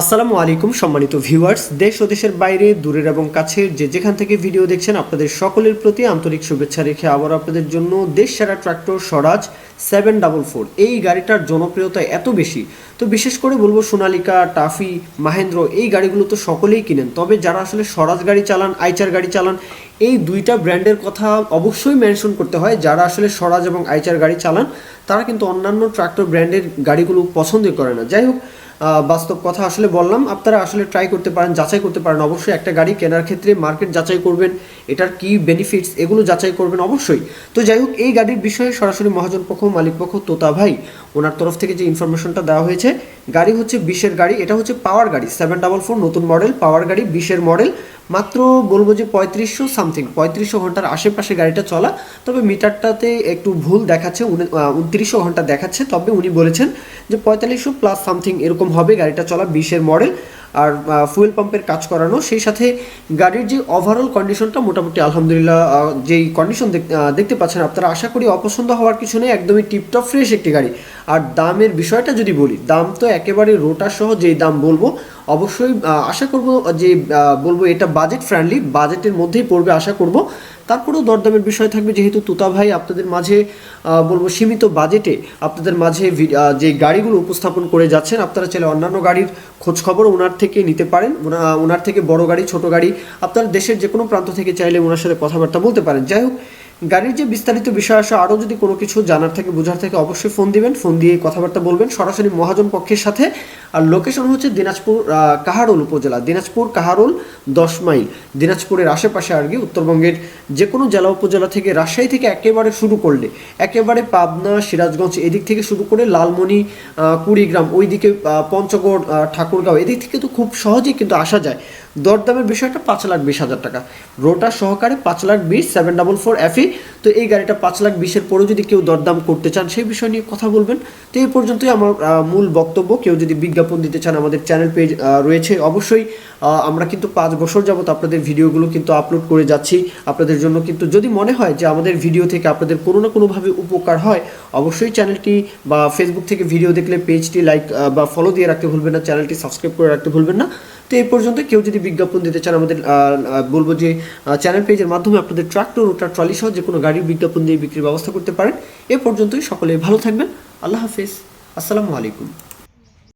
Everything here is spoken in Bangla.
আসসালামু আলাইকুম, সম্মানিত ভিউয়ার্স। দেশ ও দেশের বাইরে, দূরের এবং কাছের যে যেখান থেকে ভিডিও দেখছেন, আপনাদের সকলের প্রতি আন্তরিক শুভেচ্ছা রেখে আবার আপনাদের জন্য দেশ সেরা tractor Swaraj seven double four. এই গাড়িটার জনপ্রিয়তা এত বেশি, তো বিশেষ করে বলব সোনালিকা, টাফি, মাহেন্দ্র, এই গাড়িগুলো তো সকলেই কিনেন। তবে যারা আসলে স্বরাজ গাড়ি চালান, আইচার গাড়ি চালান, এই দুইটা ব্র্যান্ডের কথা অবশ্যই মেনশন করতে হয়। যারা আসলে স্বরাজ এবং আইচার গাড়ি চালান, তারা কিন্তু অন্যান্য ট্রাক্টর ব্র্যান্ডের গাড়িগুলো পছন্দ করে না। যাই হোক বাস্তব কথা আসলে বললাম, আপনারা আসলে ট্রাই করতে পারেন, যাচাই করতে পারেন। অবশ্যই একটা গাড়ি কেনার ক্ষেত্রে মার্কেট যাচাই করবেন, এটার কি বেনিফিটস এগুলো যাচাই করবেন অবশ্যই। তো যাই হোক, এই গাড়ির বিষয়ে সরাসরি মহাজন পক্ষ মালিক পক্ষ তোতা ভাই ওনার তরফ থেকে যে ইনফরমেশনটা দেওয়া হয়েছে, গাড়ি হচ্ছে বিশের গাড়ি, এটা হচ্ছে পাওয়ার গাড়ি সেভেন ডাবল ফোর নতুন মডেল পাওয়ার গাড়ি, বিশের মডেল মাত্র বলব যে পঁয়ত্রিশশো সামথিং পঁয়ত্রিশশো ঘণ্টার আশেপাশে গাড়িটা চলা, তবে মিটারটাতে একটু ভুল দেখাচ্ছে উনত্রিশশো ঘণ্টা দেখাচ্ছে, তবে উনি বলেছেন যে পঁয়তাল্লিশশো প্লাস সামথিং এরকম হবে গাড়িটা চলা বিশের মডেল আর ফুয়েল পাম্পের কাজ করানো, সেই সাথে গাড়ির যে ওভারঅল কন্ডিশনটা মোটামুটি আলহামদুলিল্লাহ যেই কন্ডিশন দেখতে পাচ্ছেন আপনারা, আশা করি অপছন্দ হওয়ার কিছু নেই, একদমই টিপটপ ফ্রেশ একটি গাড়ি। আর দামের বিষয়টা যদি বলি, দাম তো একেবারে রোটার সহ যেই দাম বলব, অবশ্যই আশা করব যে বলব এটা বাজেট ফ্রেন্ডলি বাজেটের মধ্যেই পড়বে আশা করব। তারপরেও দরদামের বিষয় থাকবে যেহেতু তুতা ভাই আপনাদের মাঝে বলব সীমিত বাজেটে আপনাদের মাঝে যে গাড়িগুলো উপস্থাপন করে যাচ্ছেন, আপনারা চাইলে অন্যান্য গাড়ির খোঁজ খবর ওনার থেকে নিতে পারেন। ওনা- ওনার থেকে বড় গাড়ি, ছোট গাড়ি, আপনারা দেশের যে কোনো প্রান্ত থেকে চাইলে ওনার সাথে কথাবার্তা বলতে পারেন। যাই হোক গাড়ির যে বিস্তারিত বিষয় আসে আরও যদি কোনো কিছু জানার থাকে, বোঝার থাকে, অবশ্যই ফোন দিবেন, ফোন দিয়ে কথাবার্তা বলবেন। সরাসরি মহাজন পক্ষের সাথে। আর লোকেশন হচ্ছে দিনাজপুর কাহারোল উপজেলা, দিনাজপুর, কাহারোল, দশ মাইল। দিনাজপুরের আশেপাশে আর কি, উত্তরবঙ্গের যে কোনো জেলা উপজেলা থেকে রাজশাহী থেকে একেবারে শুরু করলে, একেবারে পাবনা, সিরাজগঞ্জ এদিক থেকে শুরু করে লালমনি কুড়িগ্রাম, ওইদিকে পঞ্চগড় ঠাকুরগাঁও, এদিক থেকে তো খুব সহজেই কিন্তু আসা যায়। দরদামের বিষয়টা পাঁচ লাখ বিশ হাজার টাকা। রোটার সহকারে পাঁচ লাখ বিশ, সেভেন ডাবল ফোর এফি তো এই গাড়িটা পাঁচ লাখ বিশের পরেও যদি কেউ দরদাম করতে চান, সেই বিষয় নিয়ে কথা বলবেন। তো এই পর্যন্তই আমার মূল বক্তব্য। কেউ যদি বিজ্ঞাপন দিতে চান, আমাদের চ্যানেল পেজ রয়েছে অবশ্যই। আমরা কিন্তু পাঁচ বছর যাবত আপনাদের ভিডিওগুলো কিন্তু আপলোড করে যাচ্ছি। আপনাদের জন্য কিন্তু যদি মনে হয় যে আমাদের ভিডিও থেকে আপনাদের কোনো না কোনোভাবে উপকার হয়, অবশ্যই চ্যানেলটি বা ফেসবুক থেকে ভিডিও দেখলে পেজটি লাইক বা ফলো দিয়ে রাখতে ভুলবেন না চ্যানেলটি সাবস্ক্রাইব করে রাখতে ভুলবেন না। তো এই পর্যন্ত কেউ যদি বিজ্ঞাপন দিতে চান আমাদের বলব যে চ্যানেল পেজের মাধ্যমে আপনাদের ট্রাক্টর রোটার ট্রলি সহ যে কোনো গাড়ির বিজ্ঞাপন দিয়ে বিক্রির ব্যবস্থা করতে পারেন। এ পর্যন্তই, সকলে ভালো থাকবেন। আল্লাহ হাফিজ। আসসালামু আলাইকুম।